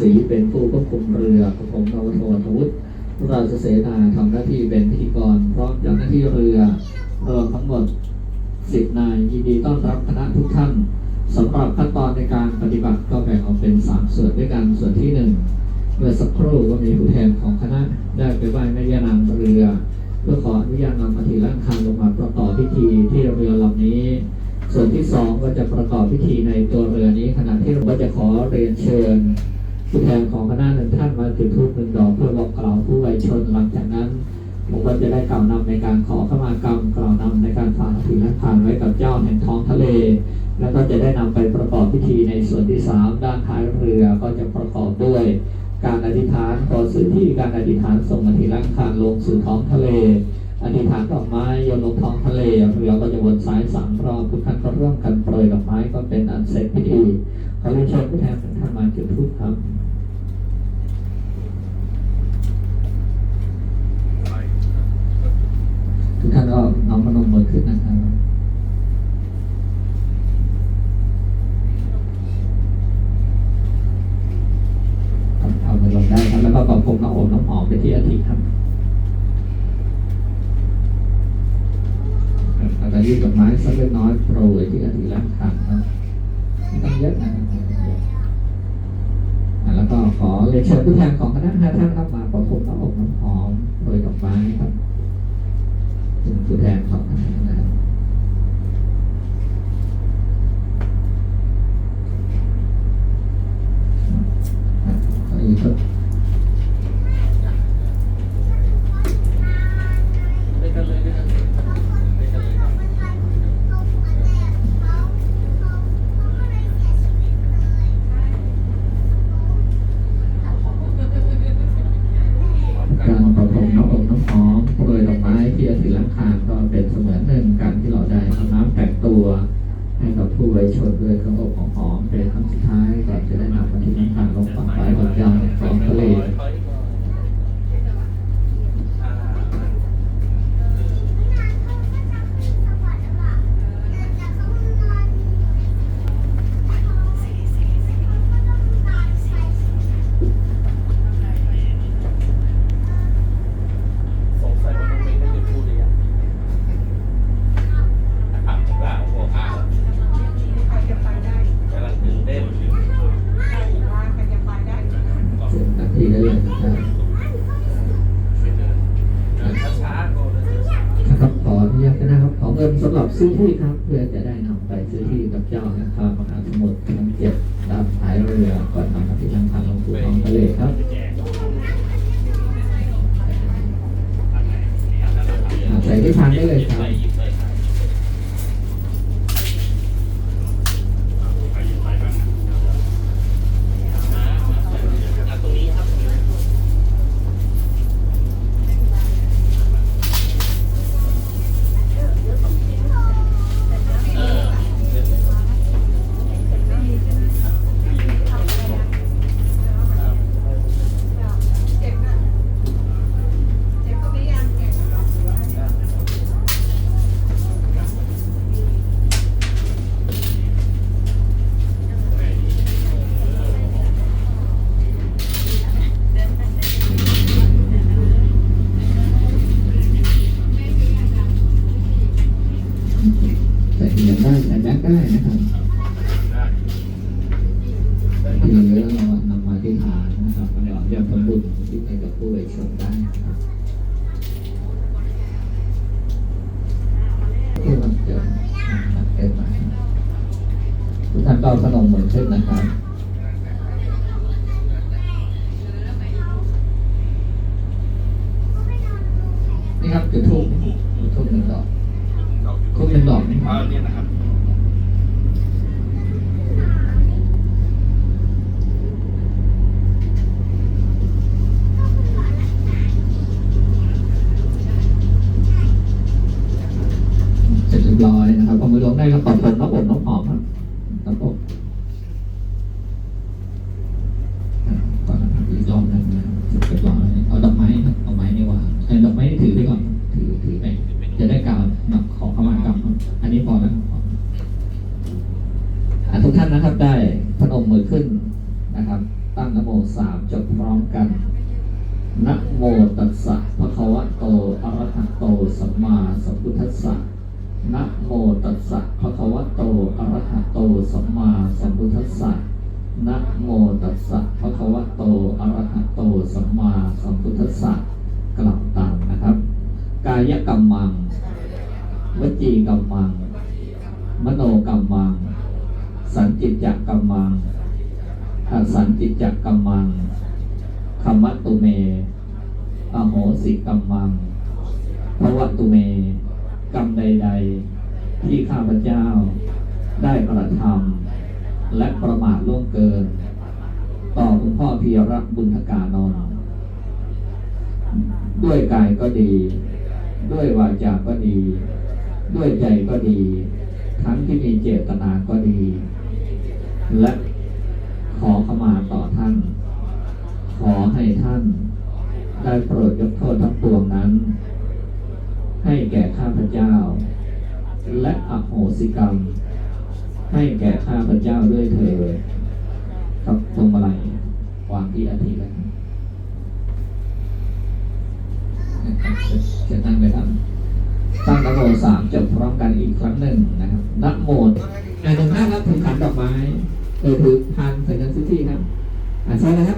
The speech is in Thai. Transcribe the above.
ศรีเป็นผู้ควบคุมเรือผมนวโททวุฒิราชเสนาทำหน้าที่เป็นพิธีกรพร้อมเจ้าหน้าที่เรือรวมทั้งหมดสิบนายยินดีต้อนรับคณะทุกท่านสำหรับขั้นตอนในการปฏิบัติก็แบ่งออกเป็นสามส่วนด้วยกันส่วนที่หนึ่งเมื่อสักครู่ก็มีผู้แทนของคณะได้ไปไหว้แม่ย่านางเรือ เพื่อขออนุญาตนำอาทิร่างคารลงมาประกอบพิธีที่เรือลำนี้ ส่วนที่สองก็จะประกอบพิธีในตัวเรือนี้ขณะที่เราจะขอเรียนเชิญ ผู้แทนของคณะหนึ่งท่านมาจุดธูปหนึ่งดอกเพื่อบอกกล่าวผู้ไวยชนหลังจากนั้นผมก็จะได้กล่าวนำในการขอขมากรรมกล่าวนำในการฝากถือและผ่านไว้กับเจ้าแห่งท้องทะเล แล้วก็จะได้นำไปประกอบพิธีในส่วนที่สามด้านท้ายเรือก็จะประกอบด้วย การอธิษฐานขอสื่อที่การอธิษฐานส่งอธิรังคารลงสู่ท้องทะเล อธิษฐานดอกไม้โยนลงท้องทะเลเรือก็จะวนซ้ายสามรอบทุกท่านก็ร่วมกันโปรยดอกไม้ก็เป็นอันเสร็จพิธีขอเรียนเชิญผู้แทนของท่านมาจุดธูปครับ ทุกท่านก็น้อมพนมมือขึ้นนะครับ เอามือลงได้ครับ แล้วก็ประพรมน้ำอบน้ำหอมไปที่อาทิตย์ครับแล้วก็ ยืดดอกไม้สักเล็กน้อยโปรยที่อดีตย์ล้างขังครับไม่ต้องเยอะนะครับแล้วก็ขอเรียนเชิญผู้แทนของคณะห้าท่านครับมาประพรมน้ำอบน้ำหอมโปรยดอกไม้ครับเป็นผู้แทน ให้กับผู้ไว้ชนด้วยเครื่องอบของหอมเป็นครั้งสุดท้ายก่อนจะได้นำอาทิตย์ล้างคานลงฝั่งไปก่อนยางของทะเล สำหรับซื้อที่ครับ ผู้บริชนได้นะครับที่มันเกิดนะครับเกิดมาทุกท่านก็เอาขนมเหมือนเช่นนะครับ รียบร้อยนะครับพอมือลงได้ก็ปรับผมน้ำอบน้องหอมครับ สสะภะควโตอระหะโตสัมมาสัมพุทธัสสะกลับตามนะครับ กายกรรมังวจีกรรมัง มโนกรรมัง สันจิตจักกรรมังอสันจิตจักกรรมังคมะตุเม อโหสิกรรมังภวะตุเม กรรมใด ๆ ที่ข้าพเจ้าได้กระทำและประมาทล่วงเกิน ต่อคุณพ่อพีระบุญทกานนท์ด้วยกายก็ดี ด้วยวาจาก็ดี ด้วยใจก็ดี ทั้งที่มีเจตนาก็ดี และขอขมาต่อท่าน ขอให้ท่านได้โปรดยกโทษทั้งปวงนั้น ให้แก่ข้าพเจ้า และอโหสิกรรม ให้แก่ข้าพเจ้าด้วยเถิด ครับตรงอะไรวางที่อาทิตย์แล้วนะครับจะนั่งเลยครับตั้งนะโมสามจบพร้อมกันอีกครั้งหนึ่งนะครับนะโมอ่าตรงหน้าครับถือขันดอกไม้เออถือพานใส่กันซิที่ครับอ่าใช่เลยครับ